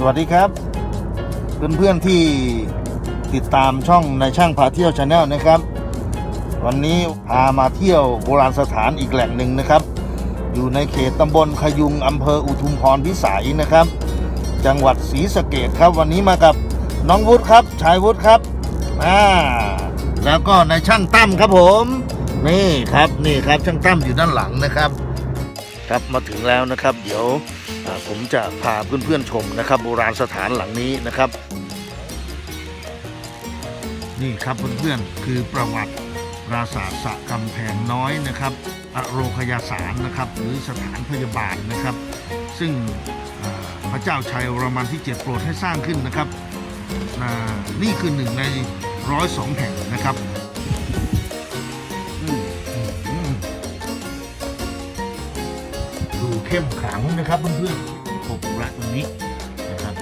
สวัสดีครับ เพื่อนๆที่ติดตามช่องในช่างพาเที่ยวชาแนลนะครับ วันนี้พามาเที่ยวโบราณสถานอีกแหล่งหนึ่งนะครับ อยู่ในเขตตำบลขยุงอำเภออุทุมพรพิสัยนะครับ จังหวัดศรีสะเกดครับ วันนี้มากับน้องวุฒิครับชายวุฒิครับอ่าแล้วก็ในช่างตั้มครับผม นี่ครับนี่ครับช่างตั้มอยู่ด้านหลังนะครับ ครับมาถึงแล้วนะครับ เดี๋ยวผมจะพาเพื่อนๆชมนะครับ โบราณสถานหลังนี้นะครับ นี่ครับเพื่อนๆคือประวัติปราสาทสะกำแพงน้อยนะครับอโรคยาสารนะครับ หรือสถานพยาบาลนะครับ ซึ่งพระเจ้าชัยรมันที่ 7 โปรดให้สร้างขึ้นนะครับ นี่คือหนึ่งในร้อยสองแห่งนะครับ เข้มขลังนะครับเพื่อนๆผมรักตรงนี้นะครับ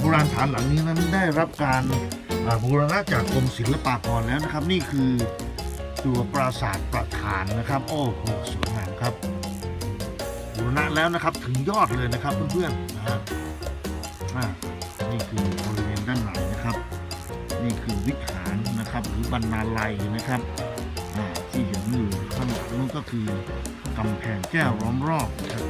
โบราณสถานหลังนี้นั้นได้รับการบูรณะจากกรมศิลปากรแล้วนะครับ นี่คือตัวปราสาทประธานนะครับ โอ้โหสวยงามครับบูรณะแล้วนะครับถึงยอดเลยนะครับเพื่อนๆนะฮะนี่คือบริเวณด้านในนะครับ นี่คือวิหารนะครับหรือบรรณาลัยนะครับที่เห็นอยู่ข้างหลังนู้นก็คือ กำแพงแก้วล้อมรอบครับ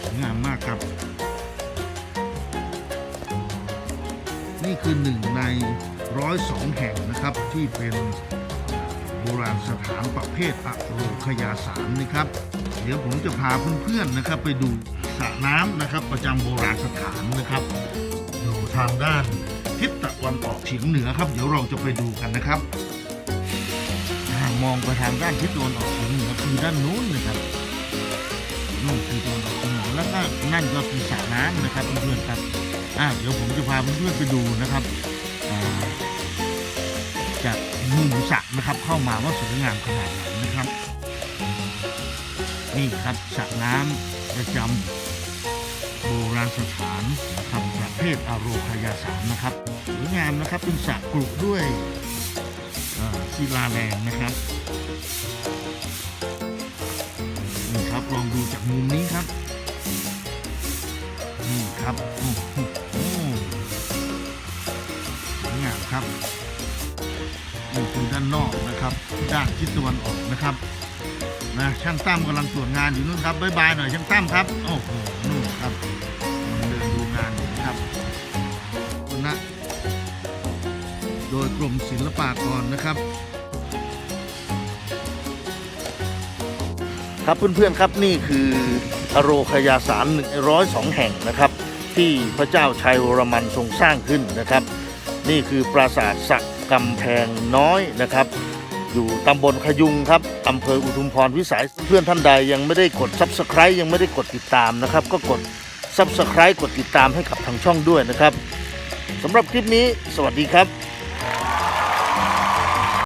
สวยงามมากครับ นี่คือหนึ่งในร้อยสองแห่งนะครับที่เป็นโบราณสถานประเภทอโรคยาสารนะครับ เดี๋ยวผมจะพาเพื่อนๆนะครับ ไปดูสระน้ำนะครับประจำโบราณสถานนะครับ อยู่ทางด้าน ทิศตะวันออกเฉียงเหนือครับ เดี๋ยวเราจะไปดูกันนะครับมองไปทางด้านทิศตะวันออกเฉียงเหนือคือด้านนู้นนะครับนู่นคือตะวันออกเฉียงเหนือแล้วก็นั่นก็คือสระน้ำนะครับเพื่อนๆครับอ่าเดี๋ยวผมจะพาเพื่อนๆไปดูนะครับจากมุมสระนะครับ เข้ามาว่าสวยงามขนาดไหนนะครับ นี่ครับสระน้ำประจำโบราณสถานนะครับ เภทอโรคยาสารนะครับสวยงามนะครับเป็นสระกรุด้วยศิลาแรงนะครับนี่ครับลองดูจากมุมนี้ครับนี่ครับโอ้โหสวยงามครับนี่คือด้านนอกนะครับ ด้านทิศตะวันออกนะครับนะช่างตั้มกำลังตรวจงานอยู่นู่นครับบายบายหน่อยช่างตั้มครับโอ้โห โดยกรมศิลปากรนะครับ ครับเพื่อนๆครับนี่คืออโรคยาสารร้อยสองแห่งนะครับ ที่พระเจ้าชัยวรมันทรงสร้างขึ้นนะครับ นี่คือปราสาทสักกำแพงน้อยนะครับ อยู่ตำบลขยุงครับอำเภออุทุมพรพิสัยเพื่อนท่านใดยังไม่ได้กด Subscribe ยังไม่ได้กดติดตามนะครับ ก็กด Subscribe กดติดตามให้กับทางช่องด้วยนะครับสำหรับคลิปนี้ สวัสดีครับ